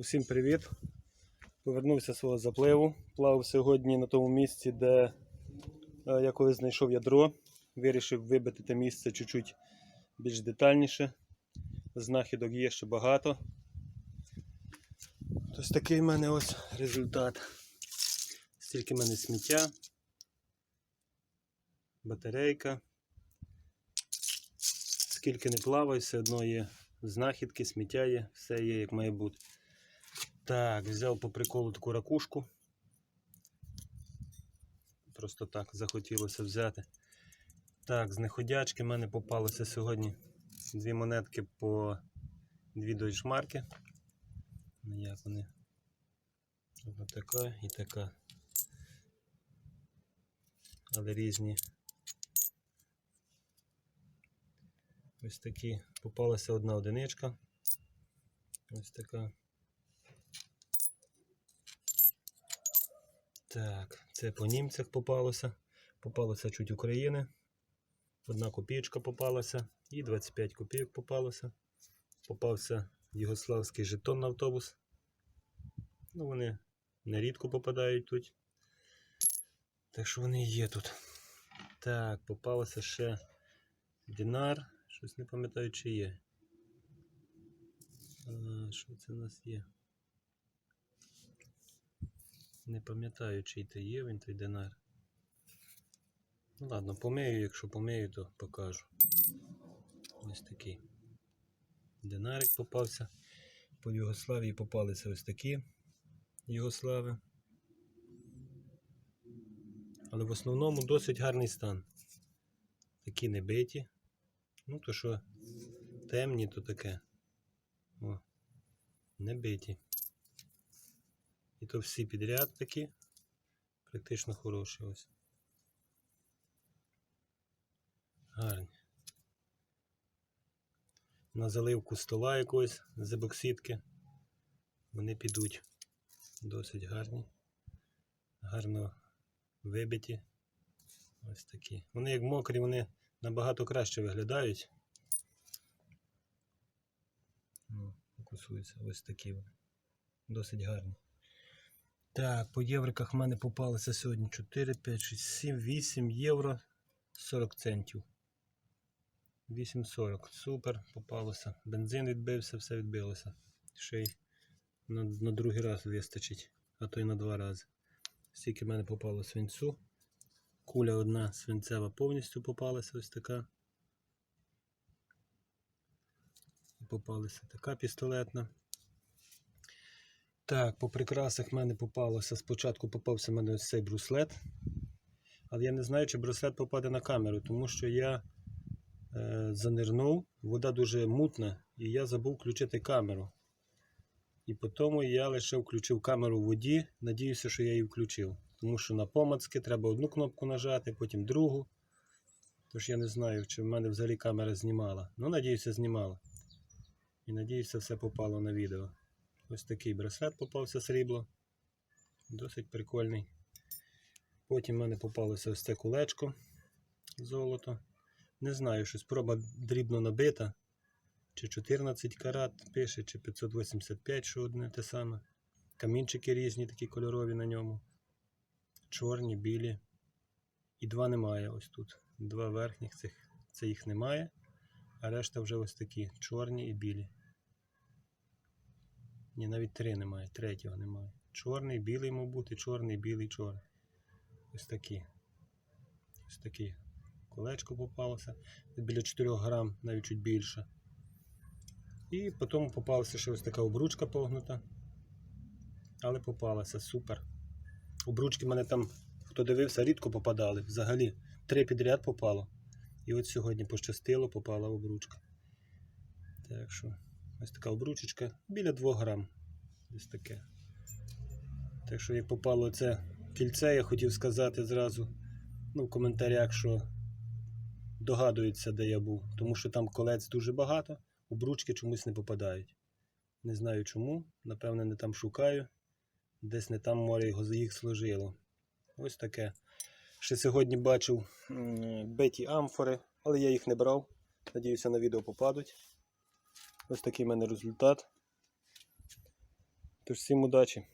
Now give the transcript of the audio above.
Усім привіт! Повернувся з свого запливу. Плавав сьогодні на тому місці, де е, я коли знайшов ядро. Вирішив вибити те місце чуть-чуть більш детальніше. Знахідок є ще багато. Ось такий в мене ось результат. Стільки в мене сміття, батарейка. Скільки не плаваю, все одно є знахідки, сміття є, все є як має бути. Так, взяв по приколу таку ракушку. Просто так захотілося взяти. Так, з неходячки в мене попалося сьогодні дві монетки по дві дойчмарки. Ну, Як вони? Ось така і така. Але різні. Ось такі. Попалася одна одиничка. Ось така. Так, це по німцях попалося. Попалося чуть України. Одна копійка попалася і 25 копійок попалося. Попався югославський жетон на автобус. Ну, вони нерідко попадають тут. Так що вони є тут. Так, попалося ще динар. Щось не пам'ятаю, чи є. А, що це в нас є? Не пам'ятаю, чий то є він той динар. Ну ладно, помию, якщо помию, то покажу. Ось такий. Динарик попався. По Югославії попалися ось такі Югослави. Але в основному досить гарний стан. Такі не биті. Ну, то що темні, то таке. О, не биті. І то всі підряд такі. Практично хороші ось. Гарні. На заливку стола якогось з ебоксидки. Вони підуть досить гарні. Гарно вибиті. Ось такі. Вони як мокрі, вони набагато краще виглядають. Ну, ось такі вони. Досить гарні. Так, по євриках в мене попалося сьогодні 4, 5, 6, 7, 8 євро 40 центів. 8,40. Супер, попалося. Бензин відбився, все відбилося. Ще й на, на другий раз вистачить, а то й на два рази. Стільки в мене попало свинцю. Куля одна свинцева повністю попалася ось така. І попалася така пістолетна. Так, по прикрасах в мене попалося. Спочатку попався в мене ось цей бруслет. Але я не знаю, чи бруслет попаде на камеру, тому що я е, занирнув, вода дуже мутна, і я забув включити камеру. І потім я лише включив камеру в воді. Надіюся, що я її включив. Тому що на помацки треба одну кнопку нажати, потім другу. Тож я не знаю, чи в мене взагалі камера знімала. Ну, надіюся, знімала. І надіюся, все попало на відео. Ось такий браслет попався срібло. Досить прикольний. Потім в мене попалося ось це кулечко золото. Не знаю, що спроба дрібно набита. Чи 14 карат пише, чи 585, що одне те саме. Камінчики різні, такі кольорові на ньому. Чорні, білі. І два немає ось тут. Два верхніх цих це їх немає. А решта вже ось такі чорні і білі. Ні, навіть три немає, третього немає. Чорний, білий, мабуть, і чорний, білий, чорний. Ось такі. Ось такі. Колечко попалося. Біля 4 грам, навіть чуть більше. І потім попалася ще ось така обручка погнута. Але попалася, супер. Обручки в мене там, хто дивився, рідко попадали. Взагалі, три підряд попало. І от сьогодні пощастило, попала обручка. Так що, ось така обручечка біля 2 грам. Ось таке. Так що, як попало це кільце, я хотів сказати зразу ну, в коментарях, що догадується, де я був. Тому що там колець дуже багато, обручки чомусь не попадають. Не знаю чому. Напевне, не там шукаю. Десь не там море його їх сложило. Ось таке. Ще сьогодні бачив м, биті амфори, але я їх не брав. Надіюся, на відео попадуть. Ось такий в мене результат. Тож всім удачі!